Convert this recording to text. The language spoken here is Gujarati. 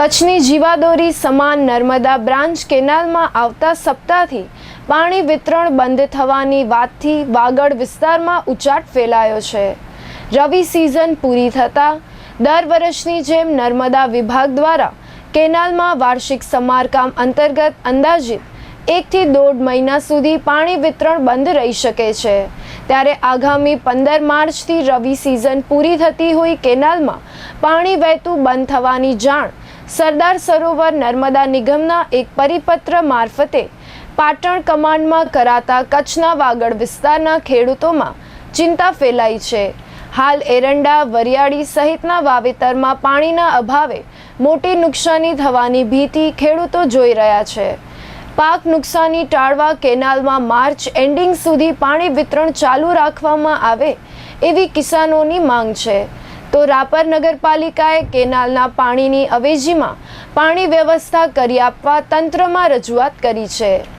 કચ્છની જીવાદોરી સમાન નર્મદા બ્રાન્ચ કેનાલમાં આવતા સપ્તાહથી પાણી વિતરણ બંધ થવાની વાતથી વાગડ વિસ્તારમાં ઉચાટ ફેલાયો છે. રવિ સિઝન પૂરી થતાં દર વર્ષની જેમ નર્મદા વિભાગ દ્વારા કેનાલમાં વાર્ષિક સમારકામ અંતર્ગત અંદાજિત એકથી દોઢ મહિના સુધી પાણી વિતરણ બંધ રહી શકે છે. ત્યારે આગામી પંદર માર્ચથી રવિ સિઝન પૂરી થતી હોય કેનાલમાં પાણી વહેતું બંધ થવાની જાણ સરદાર સરોવર નર્મદા નિગમના એક પરિપત્ર મારફતે પાટણ કમાન્ડમાં કરાતા કચ્છના વાગડ વિસ્તારના ખેડૂતોમાં ચિંતા ફેલાઈ છે. હાલ એરંડા, વરિયાળી સહિતના વાવેતરમાં પાણીના અભાવે મોટી નુકસાની થવાની ભીતિ ખેડૂતો જોઈ રહ્યા છે. પાક નુકસાની ટાળવા કેનાલમાં માર્ચ એન્ડિંગ સુધી પાણી વિતરણ ચાલુ રાખવામાં આવે એવી કિસાનોની માંગ છે. તો રાપર નગરપાલિકાએ કેનાલના પાણીની અવેજીમાં પાણી વ્યવસ્થા કરી આપવા તંત્રમાં રજૂઆત કરી છે.